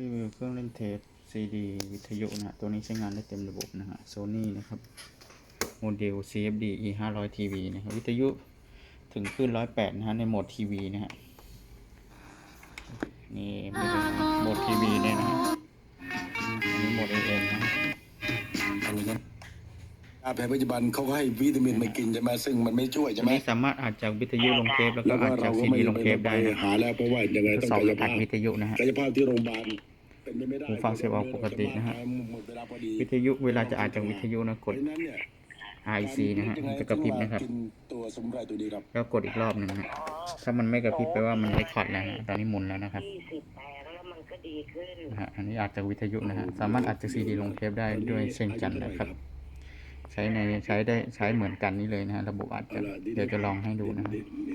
รีวิวเครื่องเล่นเทปซีดีวิทยุนะฮะตัวนี้ใช้งานได้เต็มระบบนะฮะโซนี่นะครับ โมเดล CFD E 5 0 0 TV นะครับ วิทยุถึงขึ้น 108 นะฮะ ในโหมดทีวีนะฮะ นี่เป็นโหมดทีวี แผนปัจจุบันเขาก็ให้วิตามินมากินใช่ไหมซึ่งมันไม่ช่วยตัใช่วไหมนี้สามารถอัดจากวิทยุลงเทปแล้วก็แล้วก็อัดจาเรากก็ซีไม่ดีลงเทปไปได้นะหาแล้วเพราะว่ายังไงทดต้องสอบกายอัดภาพวิทยุนะฮะกายภาพที่โรงพยาบาลเป็นไปไม่ได้หูฟังเสียบเอาปกตินะฮะหมดเวลาพอดีวิทยุเวลาจะอัดจากวิทยุนะกดเพราะฉะนั้นเนี่ย IC นะฮะมันจะกระพริบนะครับกินตัวสมุนไพรตัวนี้ครับแล้วกดอีกรอบหนึ่งนะฮะถ้ามันไม่กระพริบแปลว่ามันไม่คอร์ดแล้วนะตอนนี้หมุนแล้วนะครับยี่สิบแปดแล้วมันก็ดีขึ้นนะฮะอันนี้อัดจากวิทยุนะฮะสามารถอัดจากซีดีลงเทปได้ด้วยเช่นกันนะครับ ใช้ในใช้ได้ใช้เหมือนกันนี่เลยนะฮะระบบอัดจะเดี๋ยวจะลองให้ดูนะฮะ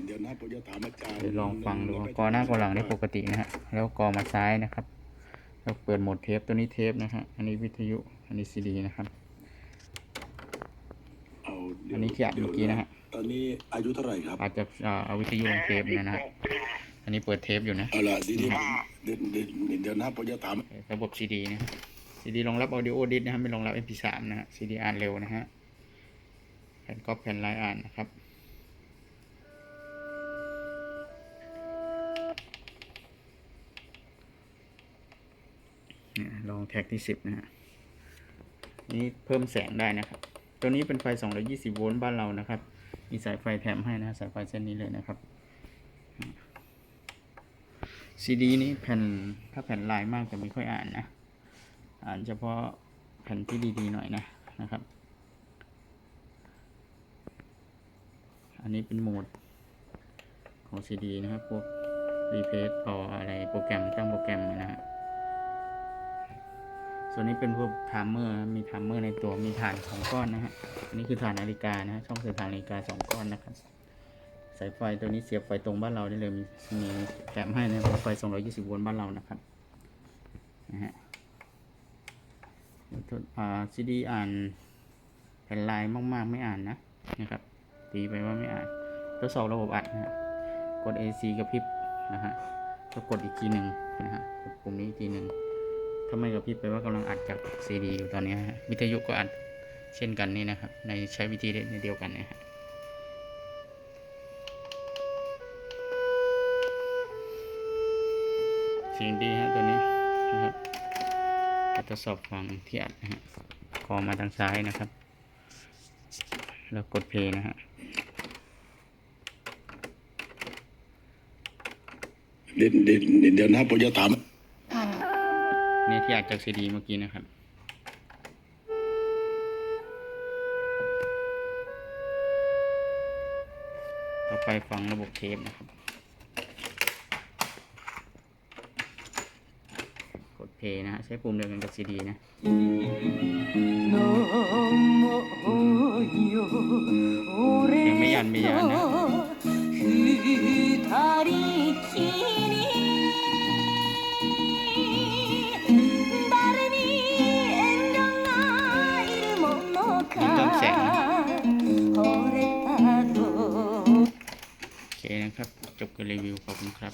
เดี๋ยวนะผมจะถามอาจารย์เดี๋ยวลองฟังดูกอหน้ากอหลังได้ปกตินะฮะแล้วกอมาซ้ายนะครับแล้วเปิดโหมดเทปตัวนี้เทปนะฮะอันนี้วิทยุอันนี้ซีดีนะครับเอาเดี๋ยวอันนี้ที่อัดเมื่อกี้นะฮะตอนนี้อายุเท่าไหร่ครับอาจจะอ่าเอาวิทยุลงเทปเนี่ยนะฮะอันนี้เปิดเทปอยู่นะเอาล่ะทีนี้ผมเดี๋ยวเดี๋ยวเดี๋ยวนะผมจะถามระบบ CD นะ CD รองรับ Audio Disc นะครับไม่รองรับ MP3 นะฮะ CD อ่านเร็วนะฮะแผ่นก๊อปแผ่นลายอ่านนะครับเนี่ยลองแท็กที่10นะฮะนี่เพิ่มแสงได้นะครับ ตัวนี้เป็นไฟ 220 โวลต์บ้านเรานะครับ มีสายไฟแถมให้นะ สายไฟเส้นนี้เลยนะครับซีดีนี้แผ่นถ้าแผ่นลายมากจะไม่ค่อยอ่านนะ อ่านเฉพาะแผ่นที่ดีๆหน่อยนะนะครับ อันนี้เป็นโหมดของซีดีนะครับ พวกรีเพสต่ออะไรโปรแกรมตั้งโปรแกรมนะฮะส่วนนี้เป็นพวกไทม์เมอร์มีไทม์เมอร์ในตัวมีฐานสองก้อนนะฮะอันนี้คือฐานนาฬิกานะฮะช่องเสียบฐานนาฬิกาสองก้อนนะครับสายไฟตัวนี้เสียบไฟตรงบ้านเราได้เลยมีมีแถมให้นะครับไฟ220โวลต์บ้านเรานะครับนะฮะ อ่าซีดีอ่านแผ่นลายมาก ๆ ไม่อ่านนะนะครับ ตีไปว่าไม่อ่านทดสอบระบบอัดนะกด AC กระพริบนะฮะก็กดอีกทีหนึ่งนะฮะกดปุ่มนี้อีกทีหนึ่งถ้าไม่กระพริบแปลว่ากำลังอัดจากซีดีอยู่ตอนนี้ฮะวิทยุก็อัดเช่นกันนี่นะครับ ในใช้วิธีเดียวกันนะฮะเสียงดีฮะตัวนี้นะครับ ทดสอบฟังที่อัดนะฮะคอมาทางซ้ายนะครับ แล้วกดเพลย์นะฮะเดี๋ยวเดี๋ยวเดี๋ยวนะผมจะถามนี่ที่อัดจากซีดีเมื่อกี้นะครับต่อไปฟังระบบเทปนะครับ กด พนะใช้ปุ่มเดียวกันกับซีดีนะยังไม่ยันไม่ยันนะเติมแสงโอเคนะครับ จบกันรีวิวขอบคุณครับ